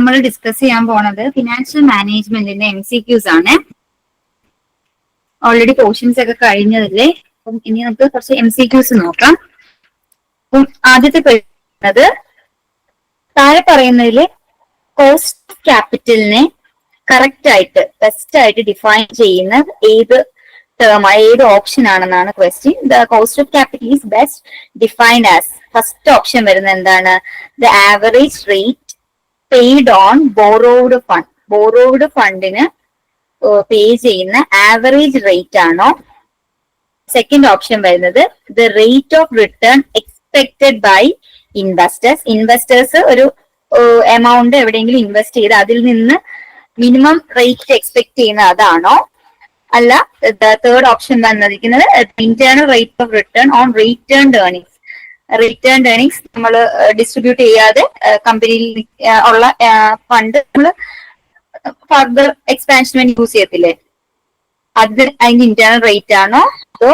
നമ്മൾ ഡിസ്കസ് ചെയ്യാൻ പോണത് ഫിനാൻഷ്യൽ മാനേജ്മെന്റിന്റെ എം സി ക്യൂസ് ആണ്. ഓൾറെഡി പോർഷൻസ് ഒക്കെ കഴിഞ്ഞതല്ലേ അപ്പം ഇനി നമുക്ക് കുറച്ച് എം സി ക്യൂസ് നോക്കാം. അപ്പം ആദ്യത്തെ പറയുന്നത് താഴെ പറയുന്നതിൽ കോസ്റ്റ് ക്യാപിറ്റലിനെ കറക്റ്റ് ആയിട്ട് ബെസ്റ്റ് ആയിട്ട് ഡിഫൈൻ ചെയ്യുന്ന ഏത് ടേം ഏത് ഓപ്ഷൻ ആണെന്നാണ് question the cost of capital is best defined as first option വരുന്ന എന്താണ്? The average rate paid on borrowed fund borrowed ഫണ്ടിന് pay ചെയ്യുന്ന ആവറേജ് റേറ്റ് ആണോ? സെക്കൻഡ് ഓപ്ഷൻ വരുന്നത് the rate of return expected by investors investors ഒരു amount എവിടെയെങ്കിലും invest ചെയ്ത് അതിൽ നിന്ന് മിനിമം റേറ്റ് എക്സ്പെക്ട് ചെയ്യുന്ന അതാണോ? അല്ല തേർഡ് ഓപ്ഷൻ വന്നിരിക്കുന്നത് internal rate of return on return earnings return earnings നമ്മൾ ഡിസ്ട്രിബ്യൂട്ട് ചെയ്യാതെ കമ്പനിയിൽ ഉള്ള ഫണ്ട് നമ്മൾ ഫർദർ എക്സ്പാൻഷൻ വേണ്ടി യൂസ് ചെയ്യത്തില്ലേ? അത് അതിന്റെ ഇന്റേണൽ റേറ്റ് ആണോ? അതോ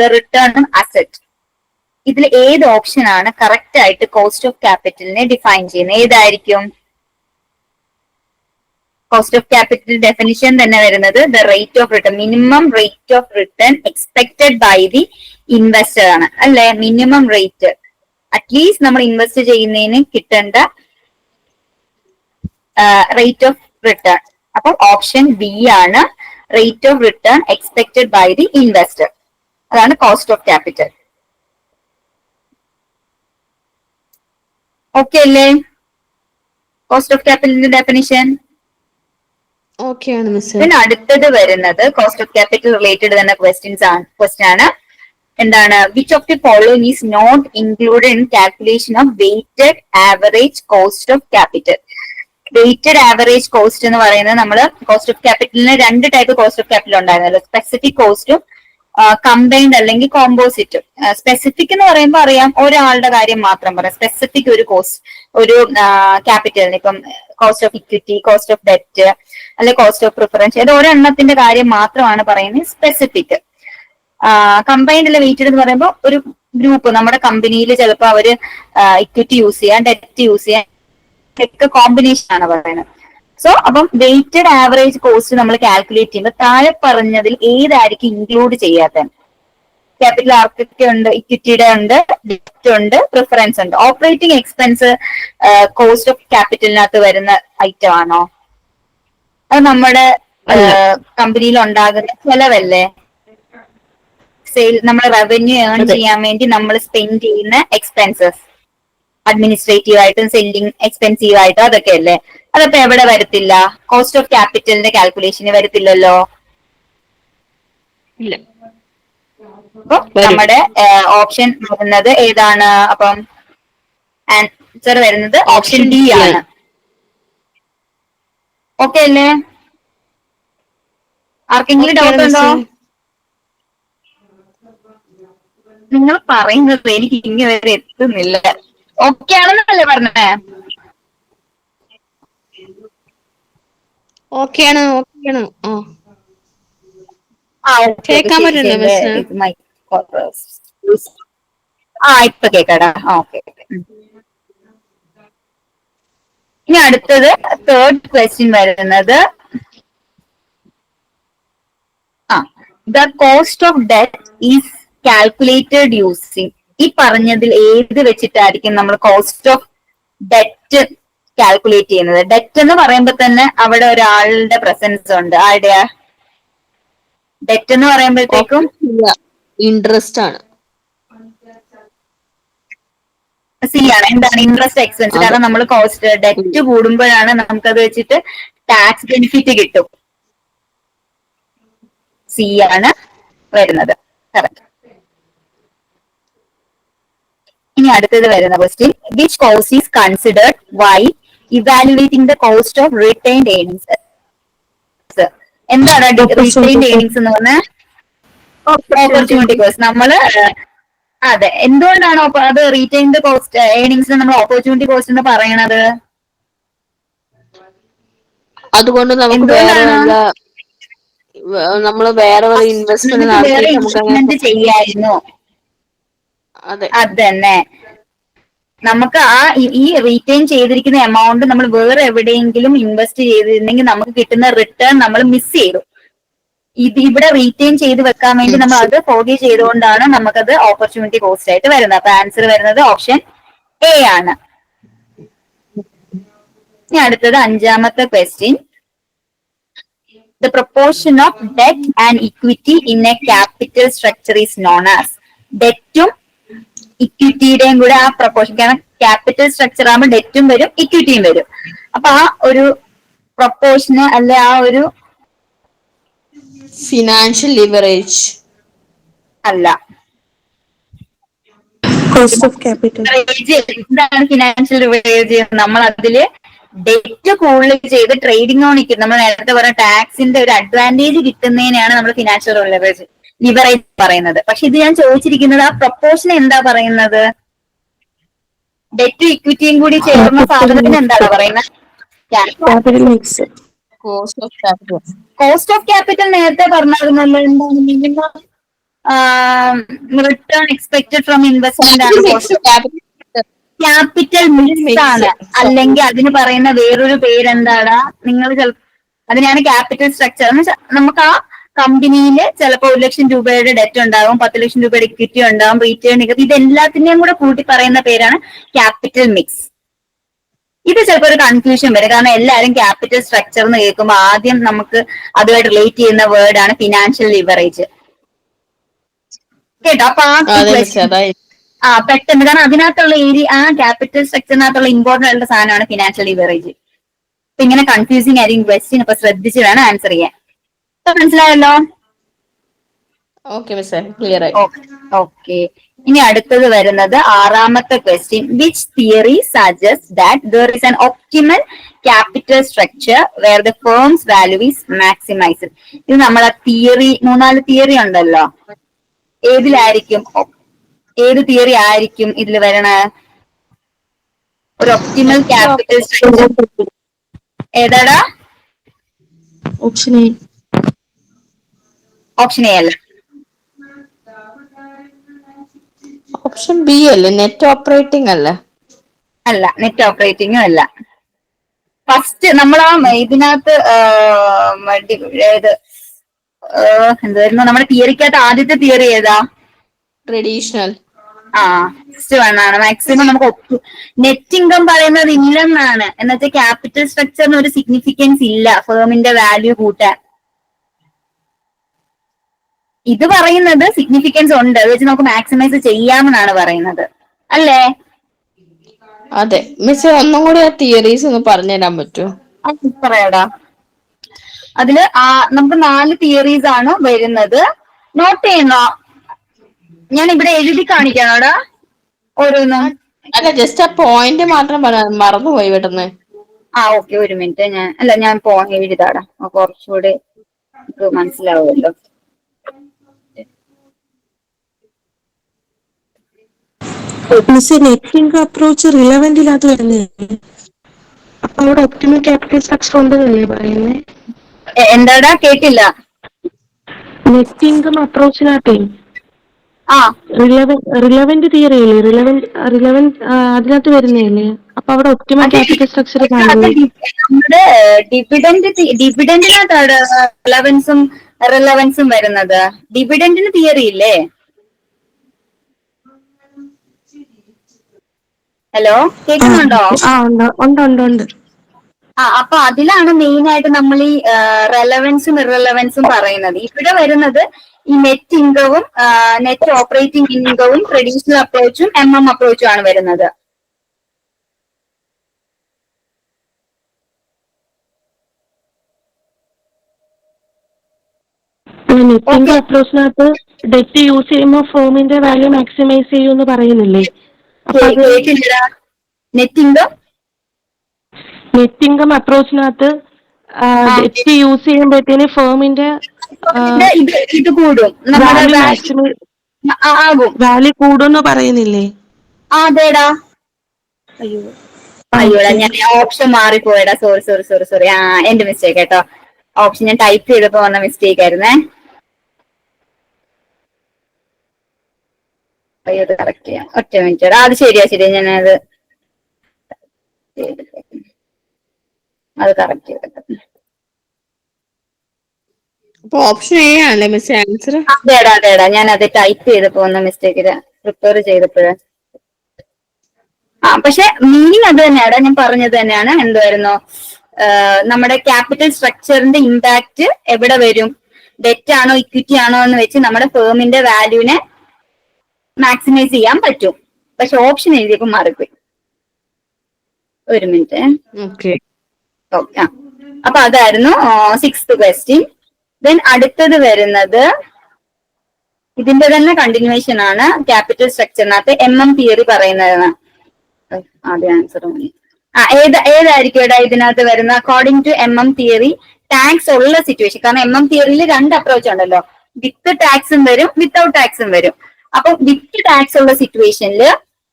ദ റിട്ടേൺ ഓൺ അസറ്റ് ഇതിൽ ഏത് ഓപ്ഷൻ ആണ് കറക്റ്റ് ആയിട്ട് കോസ്റ്റ് ഓഫ് ക്യാപിറ്റലിനെ ഡിഫൈൻ ചെയ്യുന്നത്? ഏതായിരിക്കും? കോസ്റ്റ് ഓഫ് ക്യാപിറ്റൽ ഡെഫിനിഷൻ തന്നെ വരുന്നത് the rate of return minimum rate of return expected by the investor ആണ്. അല്ലെ? മിനിമം റേറ്റ് അറ്റ്ലീസ്റ്റ് നമ്മൾ ഇൻവെസ്റ്റ് ചെയ്യുന്നതിന് കിട്ടേണ്ട റേറ്റ് ഓഫ് റിട്ടേൺ അപ്പോൾ ഓപ്ഷൻ ബി ആണ് rate of return expected by the investor അതാണ് കോസ്റ്റ് ഓഫ് ക്യാപിറ്റൽ ഓക്കെ അല്ലേ? Cost of ക്യാപിറ്റലിന്റെ ഡെഫിനിഷൻ അടുത്തത് വരുന്നത് കോസ്റ്റ് ഓഫ് ക്യാപിറ്റൽ റിലേറ്റഡ് തന്നെ ക്വസ്റ്റ്യൻസ് ആണ് ക്വസ്റ്റ്യൻ ആണ്. എന്താണ് which of the following is not included in calculation of weighted average cost of capital weighted average cost എന്ന് പറയുന്നത് നമ്മൾ കോസ്റ്റ് ഓഫ് ക്യാപിറ്റലിന് രണ്ട് ടൈപ്പ് കോസ്റ്റ് ഓഫ് ക്യാപിറ്റൽ ഉണ്ടായിരുന്നല്ലോ. സ്പെസിഫിക് കോസ്റ്റും കമ്പൈൻഡ് അല്ലെങ്കിൽ കോമ്പോസിറ്റ് സ്പെസിഫിക് എന്ന് പറയുമ്പോൾ അറിയാം ഒരാളുടെ കാര്യം മാത്രം പറയാം. സ്പെസിഫിക് ഒരു കോസ്റ്റ് ഒരു ക്യാപിറ്റലിന് ഇപ്പം cost of equity cost of debt അല്ലെ കോസ്റ്റ് ഓഫ് പ്രിഫറൻസ് ഇത് ഒരെണ്ണത്തിന്റെ കാര്യം മാത്രമാണ് പറയുന്നത് സ്പെസിഫിക് കമ്പൈൻഡ് അല്ലെ വെയിറ്റഡ് എന്ന് പറയുമ്പോൾ ഒരു ഗ്രൂപ്പ് നമ്മുടെ കമ്പനിയിൽ ചിലപ്പോൾ അവർ ഇക്വിറ്റി യൂസ് ചെയ്യാം ഡെറ്റ് യൂസ് ചെയ്യാൻ ഒക്കെ കോമ്പിനേഷൻ ആണ് പറയുന്നത്. സോ അപ്പം വെയിറ്റഡ് ആവറേജ് കോസ്റ്റ് നമ്മൾ കാൽക്കുലേറ്റ് ചെയ്യുമ്പോൾ താഴെ പറഞ്ഞതിൽ ഏതായിരിക്കും ഇൻക്ലൂഡ് ചെയ്യാത്ത? ക്യാപിറ്റൽ ആർക്കൊക്കെ ഉണ്ട് ഇക്വിറ്റിയുടെ ഉണ്ട് ഡെറ്റ് ഉണ്ട് പ്രിഫറൻസ് ഉണ്ട്. ഓപ്പറേറ്റിംഗ് എക്സ്പെൻസ് കോസ്റ്റ് ഓഫ് ക്യാപിറ്റലിനകത്ത് വരുന്ന ഐറ്റം ആണോ? അത് നമ്മുടെ കമ്പനിയിൽ ഉണ്ടാകുന്ന ചെലവല്ലേ? സെയിൽ നമ്മൾ റവന്യൂ ഏൺ ചെയ്യാൻ വേണ്ടി നമ്മൾ സ്പെൻഡ് ചെയ്യുന്ന എക്സ്പെൻസസ് അഡ്മിനിസ്ട്രേറ്റീവ് ആയിട്ടും സെല്ലിംഗ് എക്സ്പെൻസീവ് ആയിട്ടും അതൊക്കെ അല്ലേ? അതപ്പോ എവിടെ വരത്തില്ല? കോസ്റ്റ് ഓഫ് ക്യാപിറ്റലിന്റെ കാൽക്കുലേഷന് വരത്തില്ലല്ലോ? അപ്പൊ നമ്മുടെ ഓപ്ഷൻ വരുന്നത് ഏതാണ്? അപ്പം ആൻസർ വരുന്നത് ഓപ്ഷൻ ഡി ആണ്. ഓക്കെ അല്ലേ? ആർക്കെങ്കിലും ഡൗട്ട് ഉണ്ടോ. നിങ്ങൾ പറയുന്നത് എനിക്ക് ഇങ്ങനെ വരെ എത്തുന്നില്ല. ഓക്കെ ആണെന്നല്ലേ പറഞ്ഞേ? ഓക്കെ ആണ് ഓക്കെ ആണ്. ആ. ആ okay, കേൾക്കാൻ ശരി, പറ്റുന്നുണ്ടോ ശരി, മിസ്സേ? ഇത് mic ആ ഇപ്പൊ കേക്കാടാ ആ ഓക്കെ ഇനി അടുത്തത് തേർഡ് ക്വസ്റ്റ്യൻ വരുന്നത് ആ the cost of debt is calculated using ഈ പറഞ്ഞതിൽ ഏത് വെച്ചിട്ടായിരിക്കും നമ്മൾ കോസ്റ്റ് ഓഫ് ഡെറ്റ് കാൽക്കുലേറ്റ് ചെയ്യുന്നത്? ഡെറ്റ് എന്ന് പറയുമ്പോൾ തന്നെ അവിടെ ഒരാളുടെ പ്രസൻസ് ഉണ്ട്. ആരുടെയാ ഡെറ്റ് എന്ന് പറയുമ്പോഴത്തേക്കും ഇൻട്രസ്റ്റ് ആണ്. സി ആണ്. എന്താണ് ഇൻട്രസ്റ്റ് എക്സ്പെൻസ്. കാരണം നമ്മൾ കോസ്റ്റ് ഡെറ്റ് കൂടുമ്പോഴാണ് നമുക്കത് വെച്ചിട്ട് ടാക്സ് ബെനിഫിറ്റ് കിട്ടും. സി ആണ് വരുന്നത്. കറക്റ്റ് ഇനി അടുത്തത് വരുന്ന question which cost is considered why evaluating the cost of retained earnings എന്താണ് റിട്ടൈൻഡ് ഏണിങ്സ് എന്ന് പറഞ്ഞാൽ ഓപ്പർച്യൂണിറ്റി കോസ്റ്റ് നമ്മൾ അതെ. എന്തുകൊണ്ടാണ് അത് റീറ്റൈൻഡ് കോസ്റ്റ് ഏണിംഗ്സ് നമ്മൾ ഓപ്പർച്യൂണിറ്റി കോസ്റ്റ് എന്ന് പറയണത്? അതുകൊണ്ട് നമുക്ക് നമ്മൾ വേറെ ഇൻവെസ്റ്റ്മെന്റ് ചെയ്യായിരുന്നു. അതെ. അത് തന്നെ നമുക്ക് ആ ഈ- ഈ റീറ്റെയിൻ ചെയ്തിരിക്കുന്ന എമൗണ്ട് നമ്മൾ വേറെ എവിടെയെങ്കിലും ഇൻവെസ്റ്റ് ചെയ്തിരുന്നെങ്കിൽ നമുക്ക് കിട്ടുന്ന റിട്ടേൺ നമ്മൾ മിസ് ചെയ്തു. ഇത് ഇവിടെ റീറ്റെയിൻ ചെയ്ത് വെക്കാൻ വേണ്ടി നമ്മൾ അത് ഫോഗി ചെയ്തുകൊണ്ടാണ് നമുക്കത് ഓപ്പർച്യൂണിറ്റി കോസ്റ്റ് ആയിട്ട് വരുന്നത്. അപ്പൊ ആൻസർ വരുന്നത് ഓപ്ഷൻ എ ആണ്. ഇനി അടുത്തത് അഞ്ചാമത്തെ question the proportion of debt and equity in a capital structure is known as ഡെറ്റും ഇക്വിറ്റിയുടെയും കൂടെ ആ പ്രപ്പോർഷൻ കാരണം ക്യാപിറ്റൽ സ്ട്രക്ചർ ആകുമ്പോൾ ഡെറ്റും വരും ഇക്വിറ്റിയും വരും. അപ്പൊ ആ ഒരു പ്രപ്പോർഷന് അല്ലെ ആ ഒരു ഫിനാൻഷ്യൽ ലിവറേജ് അല്ല. കോസ്റ്റ് ഓഫ് ക്യാപിറ്റൽ എന്താണ് ഫിനാൻഷ്യൽ ലിവറേജ് നമ്മൾ അതിൽ ഡെറ്റ് കൂടുതൽ ചെയ്ത് ട്രേഡിംഗ് ഓൺ നമ്മൾ നേരത്തെ പറഞ്ഞ ടാക്സിന്റെ ഒരു അഡ്വാന്റേജ് കിട്ടുന്നതിനാണ് നമ്മൾ ഫിനാൻഷ്യൽ ലിവറേജ് ലിവറേജ് പറയുന്നത്. പക്ഷെ ഇത് ഞാൻ ചോദിച്ചിരിക്കുന്നത് ആ പ്രൊപ്പോർഷൻ എന്താ പറയുന്നത്? ഡെറ്റും ഇക്വിറ്റിയും കൂടി ചേർന്ന സാധനത്തിന് എന്താണ് പറയുന്നത്? Capital mix cost of capital cost of capital നേരത്തെ പറഞ്ഞായിരുന്നല്ലോ എന്താണ് minimum return expected from investment ആണ് കോസ്റ്റ് ക്യാപിറ്റൽ മിക്സ് Mix. ആണ്. അല്ലെങ്കിൽ അതിന് പറയുന്ന വേറൊരു പേരെന്താടാ നിങ്ങൾ അതിനാണ് ക്യാപിറ്റൽ സ്ട്രക്ചർ നമുക്ക് ആ കമ്പനിയിൽ ചിലപ്പോൾ ഒരു ലക്ഷം രൂപയുടെ ഡെറ്റ് ഉണ്ടാവും പത്ത് ലക്ഷം രൂപയുടെ ഇക്വിറ്റി ഉണ്ടാവും റീറ്റേൺ നികുതി ഇതെല്ലാത്തിനെയും കൂടെ കൂട്ടി പറയുന്ന പേരാണ് ക്യാപിറ്റൽ മിക്സ് ഇത് ചിലപ്പോൾ ഒരു കൺഫ്യൂഷൻ വരും. കാരണം എല്ലാവരും ക്യാപിറ്റൽ സ്ട്രക്ചർ എന്ന് കേൾക്കുമ്പോൾ ആദ്യം നമുക്ക് അതുമായിട്ട് റിലേറ്റ് ചെയ്യുന്ന വേർഡ് ആണ് ഫിനാൻഷ്യൽ ലിവറേജ് കേട്ടോ? അപ്പൊ ആ പെട്ടെന്ന്. കാരണം അതിനകത്തുള്ള ഏരിയ ആ ക്യാപിറ്റൽ സ്ട്രക്ചറിനകത്തുള്ള ഇമ്പോർട്ടന്റ് ആയിട്ടുള്ള സാധനമാണ് ഫിനാൻഷ്യൽ ലിവറേജ് അപ്പൊ ഇങ്ങനെ കൺഫ്യൂസിങ് ആയിരിക്കും ക്വസ്റ്റ്യൻ അപ്പൊ ശ്രദ്ധിച്ച് വേണം ആൻസർ ചെയ്യാൻ. മനസ്സിലായല്ലോ? ഓക്കെ മിസ് ക്ലിയർ ആയി. ഓക്കെ ഇനി അടുത്തത് വരുന്നത് ആറാമത്തെ question which theory suggest that there is an optimal capital structure where the firm's value is maximized ഇത് നമ്മളെ തിയറി മൂന്നാൽ തിയറി ഉണ്ടല്ലോ. ഏതിലായിരിക്കും? ഏത് തിയറി ആയിരിക്കും ഇതിൽ വരണ? ഒരു ഒപ്റ്റിമൽ ക്യാപിറ്റൽ സ്ട്രക്ചർ ഏതാടാ? ഓപ്ഷൻ എ ഓപ്ഷൻ എ അല്ല? ഓപ്ഷൻ ബി അല്ലേ? നെറ്റ് ഓപ്പറേറ്റിംഗ് അല്ല? അല്ല നെറ്റ് ഓപ്പറേറ്റിംഗും അല്ല. ഫസ്റ്റ് നമ്മൾ ആ ഇതിനകത്ത് ആ, എന്തായിരുന്നു നമ്മുടെ തിയറിക്കകത്ത് ആദ്യത്തെ തിയറി ഏതാ? ട്രഡീഷണൽ ആ ആണ്. മാക്സിമം നമുക്ക് നെറ്റ് ഇൻകം പറയുന്നത് ഇല്ലെന്നാണ്. എന്നുവെച്ചാൽ ക്യാപിറ്റൽ സ്ട്രക്ചറിന് ഒരു സിഗ്നിഫിക്കൻസ് ഇല്ല. ഫേമിന്റെ വാല്യൂ കൂട്ടാൻ. ഇത് പറയുന്നത് സിഗ്നിഫിക്കൻസ് ഉണ്ട്. അത് വെച്ച് നമുക്ക് മാക്സിമൈസ് ചെയ്യാമെന്നാണ് പറയുന്നത്. അല്ലേ? അതെ. മിസ് ഒന്നും കൂടി ആ തിയറീസ് ഒന്ന് പറഞ്ഞുതരാൻ പറ്റുമോ പറയാടാ. അതിൽ ആ നമുക്ക് നാല് തിയറീസ് ആണ് വരുന്നത്. നോട്ട് ചെയ്യണോ ഞാൻ ഇവിടെ എഴുതി കാണിക്കണോടാ? ഓരോന്നും. അല്ല ജസ്റ്റ് ആ പോയിന്റ് മാത്രം മറന്നുപോയി പെട്ടെന്ന്. ആ ഓക്കെ ഒരു മിനിറ്റ് ഞാൻ അല്ല ഞാൻ പോ എഴുതാടാ. കുറച്ചുകൂടെ മനസ്സിലാവുമല്ലോ. മിസ് നെറ്റിംഗ് അപ്രോച്ച് റിലവന്റിനകത്ത് വരുന്നില്ലേ അപ്പൊ അവിടെ ഒപ്റ്റിമൽ ക്യാപിറ്റൽ സ്ട്രക്ചർ ഉണ്ടെന്നല്ലേ പറയുന്നത് എന്താടാ? കേട്ടില്ല. നെറ്റ് ഇൻകം അപ്രോച്ചിനകത്തേ ആ. റിലവന്റ് തിയറി അല്ലേ? റിലവന്റ് റിലവന്റ് അതിനകത്ത് വരുന്നതല്ലേ? അപ്പൊ അവിടെ ഒപ്റ്റിമൽ ക്യാപിറ്റൽ സ്ട്രക്ചർ നമ്മുടെ ഡിവിഡന്റ് ഡിവിഡന്റിനകത്താണ് റിലവൻസും റിലവൻസും വരുന്നത്. ഡിവിഡന്റിന് തിയറി ഇല്ലേ? ഹലോ കേൾക്കുന്നുണ്ടോ ആ ഉണ്ട് ഉണ്ട് ഉണ്ട് ഉണ്ട്. ആ അപ്പൊ അതിലാണ് മെയിൻ ആയിട്ട് നമ്മൾ ഈ റെലവൻസും ഇറലവൻസും പറയുന്നത്. ഇവിടെ വരുന്നത് ഈ നെറ്റ് ഇൻകവും നെറ്റ് ഓപ്പറേറ്റിംഗ് ഇൻകവും ട്രഡീഷണൽ അപ്രോച്ചും എം എം അപ്രോച്ചും ആണ് വരുന്നത്. അപ്രോച്ചിനകത്ത് ഡെറ്റ് യൂസ് ചെയ്യുമ്പോൾ ഫോമിന്റെ വാല്യൂ മാക്സിമൈസ് ചെയ്യൂന്ന് പറയുന്നില്ലേ? അപ്പൊ അത് കേട്ടില്ലടാ നെറ്റ് ഇൻകം നെറ്റ് ഇൻകം അപ്രോച്ചിനകത്ത് ഡെറ്റ് യൂസ് ചെയ്യുമ്പോഴത്തേന് ഫേമിന്റെ ഇത് ഇത് കൂടും. ആകും. വാല്യൂ കൂടുമെന്ന് പറയുന്നില്ലേ? അതേടാ. അയ്യോടാ ഞാൻ ഓപ്ഷൻ മാറിപ്പോയടാ. സോറി സോറി സോറി സോറി ആ എന്റെ മിസ്റ്റേക്ക് കേട്ടോ. ഓപ്ഷൻ ഞാൻ ടൈപ്പ് ചെയ്തപ്പോ വന്ന മിസ്റ്റേക്ക് ആയിരുന്നേ. അത് കറക്റ്റ് ചെയ്യാം. ഒറ്റ മിനിറ്റ് അത് ശരിയാ ശരിയാ. ഞാനത് അത് കറക്റ്റ് ചെയ്തിട്ട്. അപ്പൊ ഓപ്ഷൻ എ ആണല്ലേ മിസ് ആൻസർ അതേടാ അതേടാ ഞാൻ അത് ടൈപ്പ് ചെയ്തപ്പോ വന്ന മിസ്റ്റേക്കിൽ പ്രിപ്പയർ ചെയ്തപ്പോഴ്. ആ പക്ഷെ മീനിങ് അത് തന്നെയാടാ ഞാൻ പറഞ്ഞത് തന്നെയാണ്. എന്തായിരുന്നു നമ്മുടെ ക്യാപിറ്റൽ സ്ട്രക്ചറിന്റെ ഇമ്പാക്ട് എവിടെ വരും? ഡെറ്റ് ആണോ ഇക്വിറ്റി ആണോ എന്ന് വെച്ച് നമ്മുടെ ഫേമിന്റെ വാല്യൂവിനെ മാക്സിമൈസ് ചെയ്യാൻ പറ്റും. പക്ഷെ ഓപ്ഷൻ എഴുതിയപ്പോ മാറിപ്പോയി ഒരു മിനിറ്റ് ഓക്കെ അപ്പൊ അതായിരുന്നു സിക്സ്ത് ക്വസ്റ്റ്യൻ ദെൻ അടുത്തത് വരുന്നത് ഇതിന്റെ തന്നെ കണ്ടിന്യൂവേഷൻ ആണ് ക്യാപിറ്റൽ സ്ട്രക്ചറിനകത്ത് എം എം തിയറി പറയുന്നതാണ്. ആദ്യ ആൻസർ ആ ഏത് ഏതായിരിക്കും എടാ ഇതിനകത്ത് വരുന്ന according to M M theory tax ഉള്ള സിറ്റുവേഷൻ കാരണം എം എം തിയറിയിൽ രണ്ട് അപ്രോച്ച് ഉണ്ടല്ലോ. വിത്ത് ടാക്സും വരും വിത്തൗട്ട് ടാക്സും വരും. അപ്പൊ വിത്ത് ടാക്സ് ഉള്ള സിറ്റുവേഷനിൽ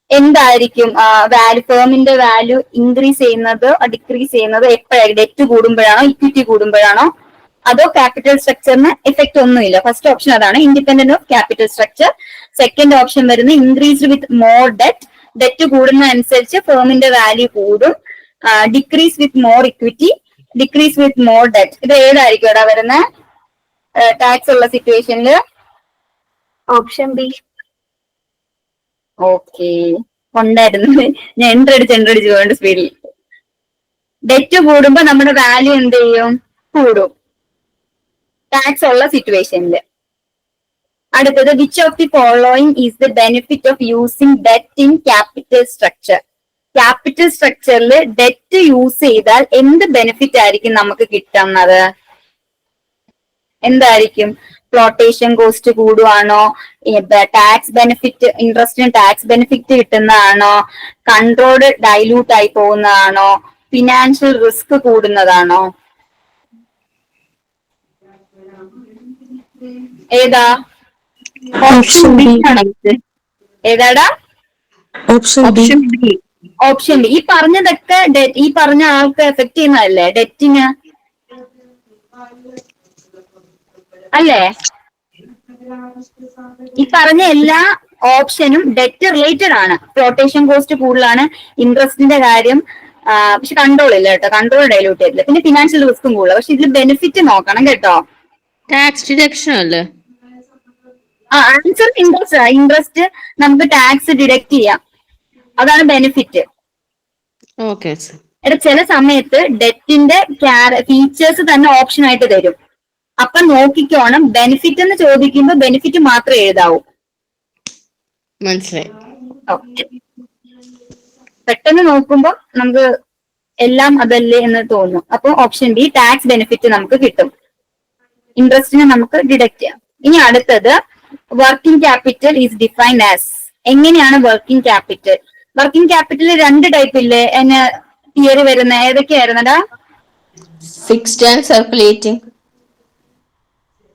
എന്തായിരിക്കും? വാല്യൂ ഫേമിന്റെ വാല്യൂ ഇൻക്രീസ് ചെയ്യുന്നത് ഡിക്രീസ് ചെയ്യുന്നത് എപ്പോഴായിരിക്കും? ഡെറ്റ് കൂടുമ്പോഴാണോ ഇക്വിറ്റി കൂടുമ്പോഴാണോ? അതോ ക്യാപിറ്റൽ സ്ട്രക്ചറിന് എഫക്ട് ഒന്നുമില്ല? ഫസ്റ്റ് ഓപ്ഷൻ അതാണ് independent of capital structure second option വരുന്നത് increased with more debt debt കൂടുന്ന അനുസരിച്ച് ഫേമിന്റെ വാല്യൂ കൂടും. Decrease with more equity decrease with more debt ഇത് ഏതായിരിക്കും ഇവിടെ വരുന്ന ടാക്സ് ഉള്ള സിറ്റുവേഷനിൽ ഓപ്ഷൻ ബി. ഓക്കെ. ഉണ്ടായിരുന്നു. ഞാൻ എൻട്രടിച്ച് എൻട്രടിച്ച് പോകേണ്ട സ്പീഡിൽ ഡെറ്റ് കൂടുമ്പോ നമ്മുടെ വാല്യൂ എന്ത് ചെയ്യും? കൂടും. ടാക്സ് ഉള്ള സിറ്റുവേഷനിൽ അടുത്തത് which of the following is the benefit of using debt in capital structure capital സ്ട്രക്ചറിൽ ഡെറ്റ് യൂസ് ചെയ്താൽ എന്ത് ബെനിഫിറ്റ് ആയിരിക്കും നമുക്ക് കിട്ടുന്നത്? എന്തായിരിക്കും? ഫ്ലോട്ടേഷൻ കോസ്റ്റ് കൂടുവാണോ? ടാക്സ് ബെനിഫിറ്റ് ഇൻട്രസ്റ്റിന് ടാക്സ് ബെനിഫിറ്റ് കിട്ടുന്നതാണോ? കൺട്രോൾഡ് ഡൈലൂട്ട് ആയി പോകുന്നതാണോ? ഫിനാൻഷ്യൽ റിസ്ക് കൂടുന്നതാണോ? ഏതാ? ഓപ്ഷൻ ബി ആണ്? ഏതാടാ? ഓപ്ഷൻ ബി ഓപ്ഷൻ ബി ഈ പറഞ്ഞതൊക്കെ ഈ പറഞ്ഞ ആൾക്ക് എഫക്ട് ചെയ്യുന്നതല്ലേ? ഡെറ്റിന് അല്ലേ? ഈ പറഞ്ഞ എല്ലാ ഓപ്ഷനും ഡെറ്റ് റിലേറ്റഡ് ആണ്. ഫ്ലോട്ടേഷൻ കോസ്റ്റ് കൂടുതലാണ് ഇൻട്രസ്റ്റിന്റെ കാര്യം പക്ഷെ കൺട്രോൾ ഇല്ല കേട്ടോ. കൺട്രോൾ ഡൈലൂട്ട് ചെയ്തില്ല പിന്നെ ഫിനാൻഷ്യൽ റിസ്ക്കും കൂടുതൽ പക്ഷെ ഇതിൽ ബെനിഫിറ്റ് നോക്കണം കേട്ടോ. ടാക്സ് ഡിഡക്ഷൻ അല്ലേ? ആ ആൻസർ ഇൻട്രസ്റ്റ് ഇൻട്രസ്റ്റ് നമുക്ക് ടാക്സ് ഡിഡക്ട് ചെയ്യാം. അതാണ് ബെനിഫിറ്റ് ഓക്കെ എടാ ചില സമയത്ത് ഡെറ്റിന്റെ ഫീച്ചേഴ്സ് തന്നെ ഓപ്ഷൻ ആയിട്ട് തരും. അപ്പൊ നോക്കിക്കോണം. ബെനിഫിറ്റ് എന്ന് ചോദിക്കുമ്പോ ബെനിഫിറ്റ് മാത്രം എഴുതാവൂ. മനസ്സിലായി. ഓക്കെ പെട്ടെന്ന് നോക്കുമ്പോ നമുക്ക് എല്ലാം അതല്ലേ എന്ന് തോന്നും അപ്പൊ ഓപ്ഷൻ ബി ടാക്സ് ബെനിഫിറ്റ് നമുക്ക് കിട്ടും. ഇൻട്രസ്റ്റിനെ നമുക്ക് ഡിഡക്ട് ചെയ്യാം. ഇനി അടുത്തത് working capital is defined as എങ്ങനെയാണ് വർക്കിംഗ് ക്യാപിറ്റൽ വർക്കിംഗ് ക്യാപിറ്റൽ രണ്ട് ടൈപ്പ് ഇല്ലേ? എന്നെ തിയറി വരുന്ന ഏതൊക്കെയായിരുന്നടാ? ഫിക്സ്ഡ് ആൻഡ് സർക്കുലേറ്റിംഗ്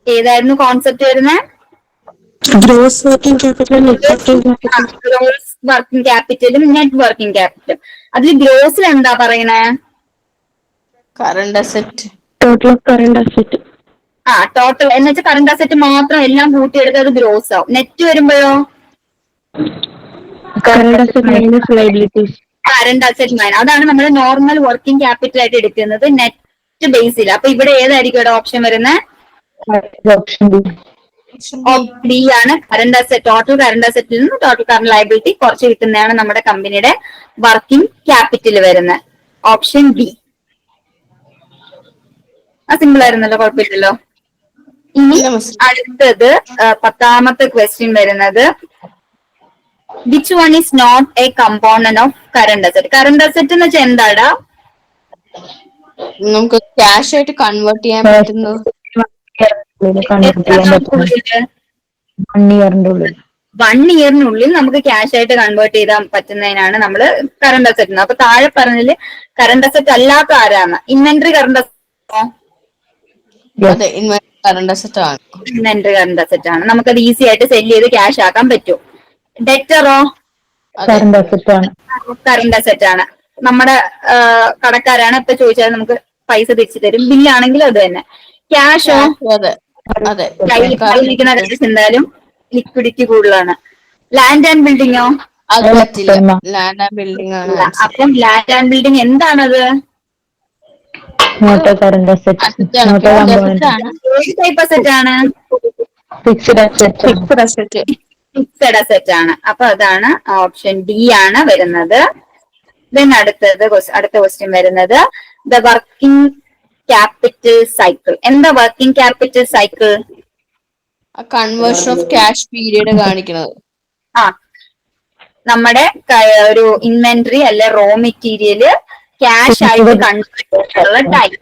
ഏതായിരുന്നു കോൺസെപ്റ്റ് വരുന്നത് gross working capital net working capital gross working ക്യാപിറ്റലും net working ക്യാപിറ്റലും അതിൽ ഗ്രോസിൽ എന്താ പറയണേ? Current asset total current asset ആ ടോട്ടൽ എന്ന് വെച്ചാൽ കറണ്ട് അസറ്റ് മാത്രം എല്ലാം കൂട്ടിയെടുത്ത് അത് ഗ്രോസ് ആവും. നെറ്റ് വരുമ്പോഴോ? Current asset minus liabilities current asset minus അതാണ് നമ്മൾ നോർമൽ വർക്കിംഗ് ക്യാപിറ്റൽ ആയിട്ട് എടുക്കുന്നത് നെറ്റ് ബേസിൽ അപ്പൊ ഇവിടെ ഏതായിരിക്കും ഇവിടെ ഓപ്ഷൻ വരുന്നത് ഓപ്ഷൻ ബി ബി ആണ് കറണ്ട് അസറ്റ് ടോട്ടൽ കറണ്ട് അസറ്റിൽ നിന്ന് ടോട്ടൽ കറണ്ട് ലയബിലിറ്റി കുറച്ച് കിട്ടുന്നതാണ് നമ്മുടെ കമ്പനിയുടെ വർക്കിംഗ് ക്യാപിറ്റൽ വരുന്നത് ഓപ്ഷൻ ബി ആ സിമ്പിൾ ആയിരുന്നല്ലോ കുഴപ്പമില്ലല്ലോ. ഇനി അടുത്തത് പത്താമത്തെ ക്വസ്റ്റ്യൻ വരുന്നത് which one is not a component of current asset current asset എന്ന് വെച്ചാൽ എന്താടാ? നമുക്ക് ക്യാഷ് ആയിട്ട് കൺവേർട്ട് ചെയ്യാൻ പറ്റുന്നത്. വൺ ഇയറിന്റെ ഉള്ളിൽ വൺ ഇയറിനുള്ളിൽ നമുക്ക് ക്യാഷ് ആയിട്ട് കൺവേർട്ട് ചെയ്താൽ പറ്റുന്നതിനാണ് നമ്മൾ കറണ്ട് അസറ്റ് അപ്പൊ താഴെ പറഞ്ഞതിൽ കറണ്ട് അസറ്റ് അല്ലാത്ത ആരാണ്? ഇൻവെന്ററി കറണ്ട് അതെ കറണ്ട് അസറ്റ് ആണ്. ഇൻവെന്ററി കറണ്ട് അസറ്റ് ആണ്. നമുക്കത് ഈസി ആയിട്ട് സെൽ ചെയ്ത് ക്യാഷ് ആക്കാൻ പറ്റും. ഡെറ്ററോ കറണ്ട് അസറ്റ് ആണ്. കറണ്ട് അസറ്റ് ആണ്. നമ്മുടെ കടക്കാരാണ് ഇപ്പൊ ചോദിച്ചാൽ നമുക്ക് പൈസ തിരിച്ചു തരും. ബില്ലാണെങ്കിലും അത് തന്നെ. ക്യാഷോ കയ്യിലിരിക്കുന്ന കാശ് എന്തായാലും ലിക്വിഡിറ്റി കൂടുതലാണ്. ലാൻഡ് ആൻഡ് ബിൽഡിങ്ങോ അത് പറ്റില്ല. Land and building. അപ്പം ലാൻഡ് ആൻഡ് ബിൽഡിംഗ് എന്താണത്? നോട്ട് കറണ്ട് അസറ്റ് ആണ്. നോട്ട് Asset ആണ്. ഏത് ടൈപ്പ് അസറ്റ് ആണ്. ഫിക്സഡ് അസറ്റ് ഫിക്സഡ് അസറ്റ് ആണ്. അപ്പൊ അതാണ് ഓപ്ഷൻ ഡി ആണ് വരുന്നത്. ദെൻ അടുത്തത് അടുത്ത ക്വസ്റ്റ്യൻ വരുന്നത്. ദ വർക്കിംഗ് ക്യാപിറ്റൽ സൈക്കിൾ എന്താ working capital cycle conversion of cash period കാണിക്കുന്നത്. ആ. നമ്മുടെ ഒരു ഇൻവെന്ററി അല്ലെ റോ മെറ്റീരിയൽ ക്യാഷ് ആയിട്ട് കണ്ടുള്ള ടൈം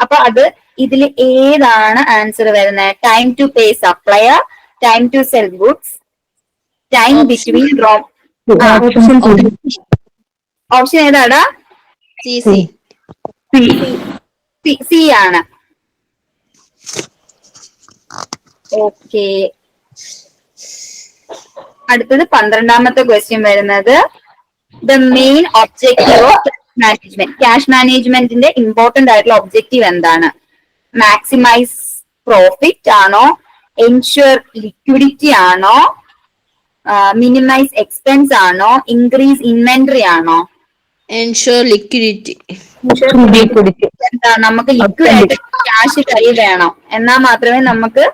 അപ്പൊ അത് ഇതിൽ ഏതാണ് ആൻസർ വരുന്നത്? Time to pay supplier time to sell goods time between raw option option ഏതാടാ? C C C. ആണ്. ഓക്കെ. അടുത്തത് പന്ത്രണ്ടാമത്തെ ക്വസ്റ്റ്യൻ വരുന്നത്. The main objective of management cash മാനേജ്മെന്റിന്റെ ഇമ്പോർട്ടന്റ് ആയിട്ടുള്ള ഒബ്ജക്റ്റീവ് എന്താണ്? മാക്സിമൈസ് പ്രോഫിറ്റ് ആണോ? എൻഷുർ ലിക്വിഡിറ്റി ആണോ? മിനിമൈസ് എക്സ്പെൻസ് ആണോ? ഇൻക്രീസ് ഇൻവെന്ററി ആണോ? എൻഷുർ ലിക്വിഡിറ്റി എന്താ നമുക്ക് ലിക്വിഡ് ആയിട്ട് ക്യാഷ് കൈ വേണം. എന്നാൽ മാത്രമേ നമുക്ക്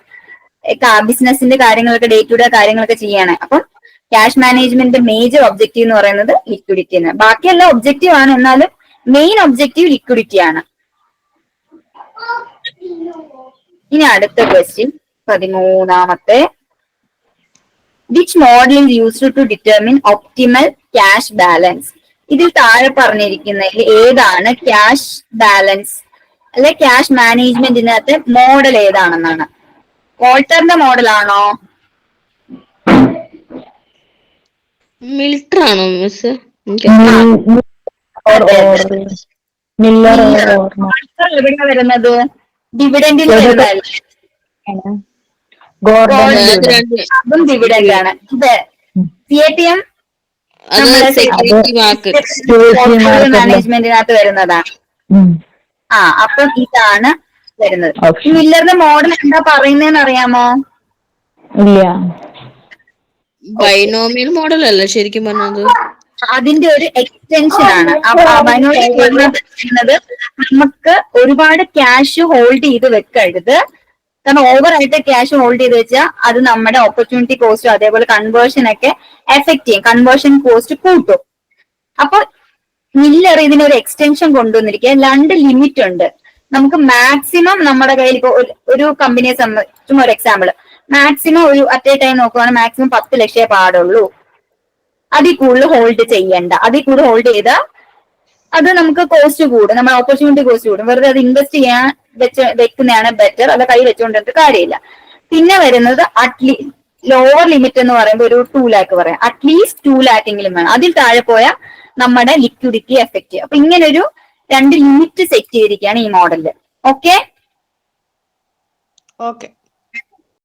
ബിസിനസിന്റെ കാര്യങ്ങളൊക്കെ ഡേ ടു ഡേ കാര്യങ്ങളൊക്കെ ചെയ്യണേ. അപ്പം ക്യാഷ് മാനേജ്മെന്റ് മേജർ ഒബ്ജക്റ്റീവ് എന്ന് പറയുന്നത് ലിക്വിഡിറ്റി ആണ്. ബാക്കിയെല്ലാം ഒബ്ജക്റ്റീവ് ആണ്. എന്നാലും മെയിൻ ഒബ്ജക്റ്റീവ് ലിക്വിഡിറ്റി ആണ്. ഇനി അടുത്ത ക്വസ്റ്റ്യൻ പതിമൂന്നാമത്തെ. Which model is used to determine optimal cash balance ഇതിൽ താഴെ പറഞ്ഞിരിക്കുന്നതിൽ ഏതാണ് ക്യാഷ് ബാലൻസ് അല്ലെ ക്യാഷ് മാനേജ്മെന്റിനകത്ത് മോഡൽ ഏതാണെന്നാണ്? വോൾട്ടറിന്റെ മോഡൽ ആണോ? മിൽട്ടർ ആണോ മിസ് എവിടെ വരുന്നത്? ഡിവിഡൻഡിൽ അതും ഡിവിഡൻഡ് ആണ്. ഇത് സി എ ടി എം മാനേജ്മെന്റിനകത്ത് വരുന്നതാണ് ആ അപ്പം ഇതാണ് വരുന്നത്. മില്ലറിന്റെ മോഡൽ എന്താ പറയുന്നതെന്ന് അറിയാമോ? ഇല്ല. ബൈനോമിയൽ മോഡൽ അല്ല ശരിക്കും പറഞ്ഞത്? അതിന്റെ ഒരു എക്സ്റ്റൻഷൻ ആണ് അപ്പൊ അവനോട് നമുക്ക് ഒരുപാട് ക്യാഷ് ഹോൾഡ് ചെയ്ത് വെക്കരുത്. കാരണം ഓവർ ആയിട്ട് ക്യാഷ് ഹോൾഡ് ചെയ്ത് വെച്ചാൽ അത് നമ്മുടെ ഓപ്പർച്യൂണിറ്റി കോസ്റ്റും അതേപോലെ കൺവേർഷൻ ഒക്കെ എഫക്ട് ചെയ്യും. കൺവേർഷൻ കോസ്റ്റ് കൂട്ടും. അപ്പൊ മില്ലർ ഇതിനൊരു എക്സ്റ്റൻഷൻ കൊണ്ടുവന്നിരിക്കുക രണ്ട് ലിമിറ്റ് ഉണ്ട്. നമുക്ക് മാക്സിമം നമ്മുടെ കയ്യിൽ ഇപ്പോൾ ഒരു- കമ്പനിയെ സംബന്ധിച്ചും ഒരു എക്സാമ്പിൾ മാക്സിമം ഒരു അറ്റ് എ ടൈം നോക്കുവാണെങ്കിൽ മാക്സിമം പത്ത് ലക്ഷേ പാടുള്ളൂ. അതിൽ കൂടുതൽ ഹോൾഡ് ചെയ്യണ്ട. അതിൽ കൂടുതൽ ഹോൾഡ് ചെയ്താൽ അത് നമുക്ക് കോസ്റ്റ് കൂടും. നമ്മൾ ഓപ്പർച്യൂണിറ്റി കോസ്റ്റ് കൂടും. വെറുതെ അത് ഇൻവെസ്റ്റ് ചെയ്യാൻ വെച്ച് വെക്കുന്നതാണ് ബെറ്റർ അത് കൈ വെച്ചുകൊണ്ടിട്ട് കാര്യമില്ല. പിന്നെ വരുന്നത് അറ്റ്ലീ ലോവർ ലിമിറ്റ് എന്ന് പറയുമ്പോൾ ഒരു ടൂ ലാക്ക് പറയാം. അറ്റ്ലീസ്റ്റ് ടു ലാക്ക് എങ്കിലും വേണം. അതിൽ താഴെ പോയാൽ നമ്മുടെ ലിക്വിഡിറ്റി ചെയ്യും. അപ്പൊ ഇങ്ങനെ ഒരു രണ്ട് ലിമിറ്റ് സെറ്റ് ചെയ്തിരിക്കുകയാണ് ഈ മോഡലിൽ ഓക്കെ ഓക്കെ